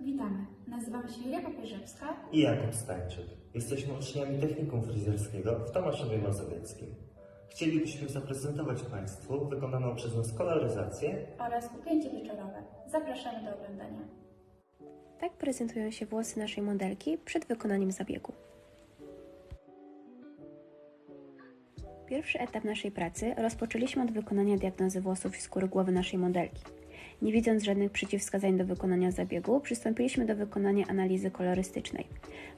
Witamy. Nazywam się Julia Papieżewska. i Jakub Stańczyk. Jesteśmy uczniami technikum fryzjerskiego w Tomaszowie Mazowieckim. Chcielibyśmy zaprezentować Państwu wykonaną przez nas koloryzację oraz upięcie wieczorowe. Zapraszamy do oglądania. Tak prezentują się włosy naszej modelki przed wykonaniem zabiegu. Pierwszy etap naszej pracy rozpoczęliśmy od wykonania diagnozy włosów i skóry głowy naszej modelki. Nie widząc żadnych przeciwwskazań do wykonania zabiegu, przystąpiliśmy do wykonania analizy kolorystycznej.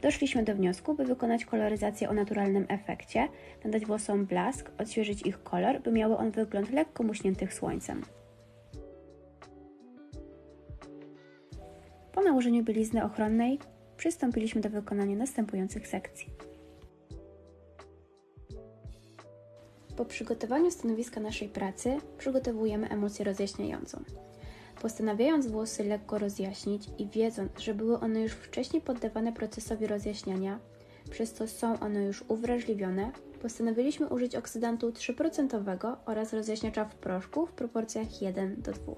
Doszliśmy do wniosku, by wykonać koloryzację o naturalnym efekcie, nadać włosom blask, odświeżyć ich kolor, by miały on wygląd lekko muśniętych słońcem. Po nałożeniu bielizny ochronnej przystąpiliśmy do wykonania następujących sekcji. Po przygotowaniu stanowiska naszej pracy przygotowujemy emocję rozjaśniającą. Postanawiając włosy lekko rozjaśnić i wiedząc, że były one już wcześniej poddawane procesowi rozjaśniania, przez co są one już uwrażliwione, postanowiliśmy użyć oksydantu 3% oraz rozjaśniacza w proszku w proporcjach 1 do 2.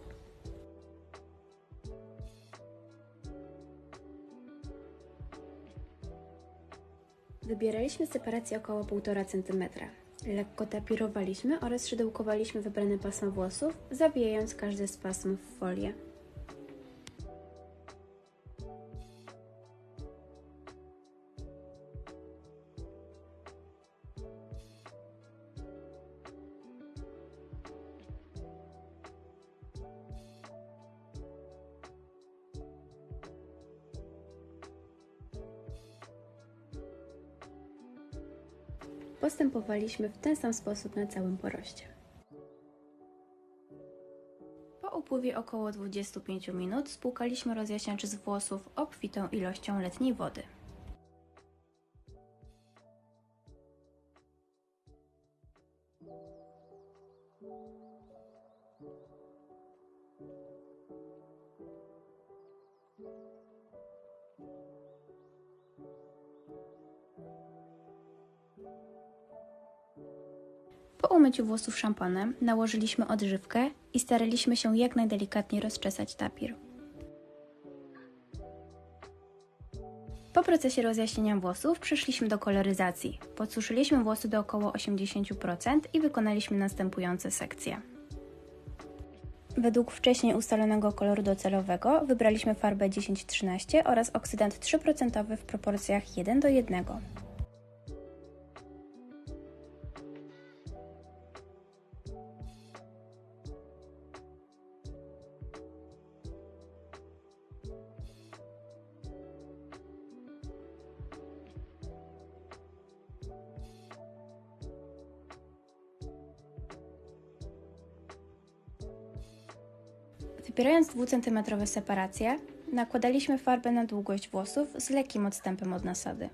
Wybieraliśmy separację około 1,5 cm. Lekko tapirowaliśmy oraz szydełkowaliśmy wybrane pasma włosów, zawijając każde z pasm w folię. Postępowaliśmy w ten sam sposób na całym poroście. Po upływie około 25 minut spłukaliśmy rozjaśniacz z włosów obfitą ilością letniej wody. Po umyciu włosów szampanem nałożyliśmy odżywkę i staraliśmy się jak najdelikatniej rozczesać tapir. Po procesie rozjaśnienia włosów przeszliśmy do koloryzacji. Podsuszyliśmy włosy do około 80% i wykonaliśmy następujące sekcje. Według wcześniej ustalonego koloru docelowego wybraliśmy farbę 1013 oraz oksydant 3% w proporcjach 1 do 1. Wybierając 2 cm separacje, nakładaliśmy farbę na długość włosów z lekkim odstępem od nasady.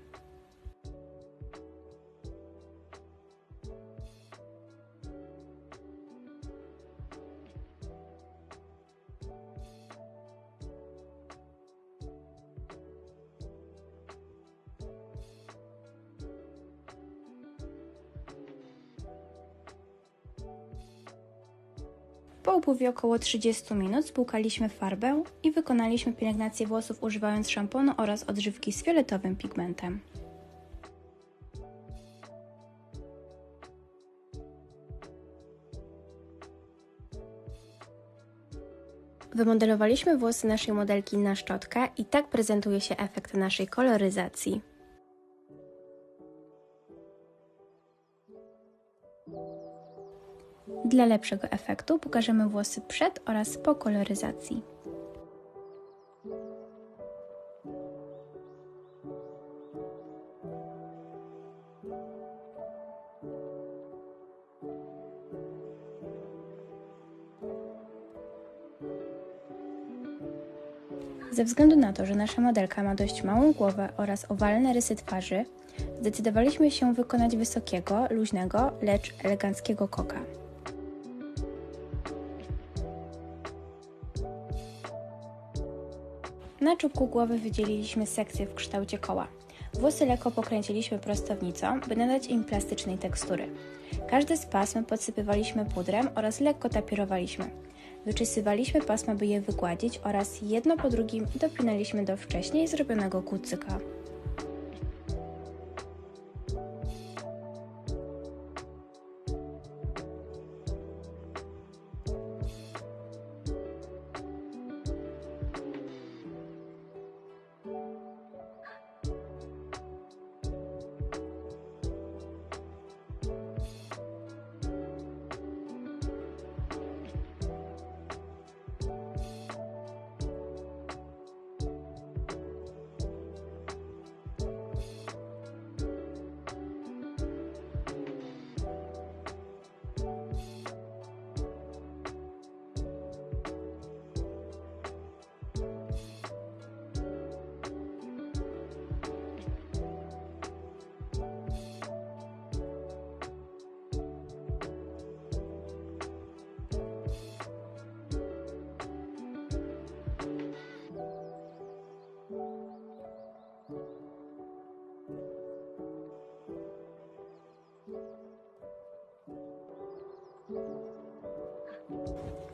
Po upływie około 30 minut spłukaliśmy farbę i wykonaliśmy pielęgnację włosów używając szamponu oraz odżywki z fioletowym pigmentem. Wymodelowaliśmy włosy naszej modelki na szczotkę i tak prezentuje się efekt naszej koloryzacji. Dla lepszego efektu pokażemy włosy przed oraz po koloryzacji. Ze względu na to, że nasza modelka ma dość małą głowę oraz owalne rysy twarzy, zdecydowaliśmy się wykonać wysokiego, luźnego, lecz eleganckiego koka. Na czubku głowy wydzieliliśmy sekcję w kształcie koła. Włosy lekko pokręciliśmy prostownicą, by nadać im plastycznej tekstury. Każdy z pasm podsypywaliśmy pudrem oraz lekko tapirowaliśmy. Wyczesywaliśmy pasma, by je wygładzić oraz jedno po drugim dopinaliśmy do wcześniej zrobionego kucyka.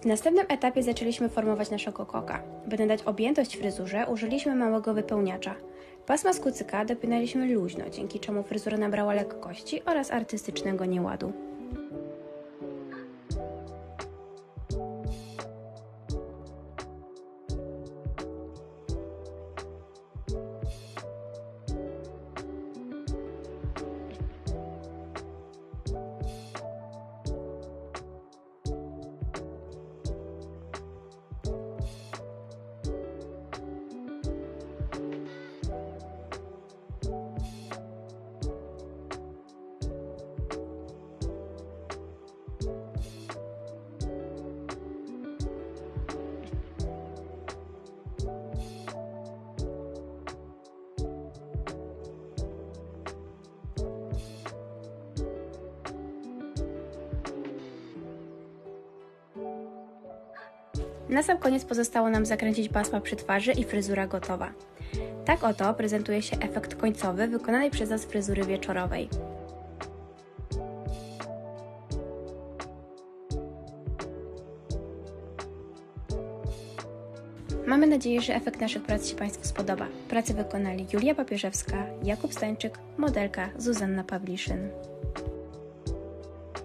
W następnym etapie zaczęliśmy formować naszego koka. By nadać objętość fryzurze, użyliśmy małego wypełniacza. Pasma z kucyka dopinaliśmy luźno, dzięki czemu fryzura nabrała lekkości oraz artystycznego nieładu. Na sam koniec pozostało nam zakręcić pasma przy twarzy i fryzura gotowa. Tak oto prezentuje się efekt końcowy wykonanej przez nas fryzury wieczorowej. Mamy nadzieję, że efekt naszych prac się Państwu spodoba. Pracę wykonali Julia Papieżewska, Jakub Stańczyk, modelka Zuzanna Pawliszyn.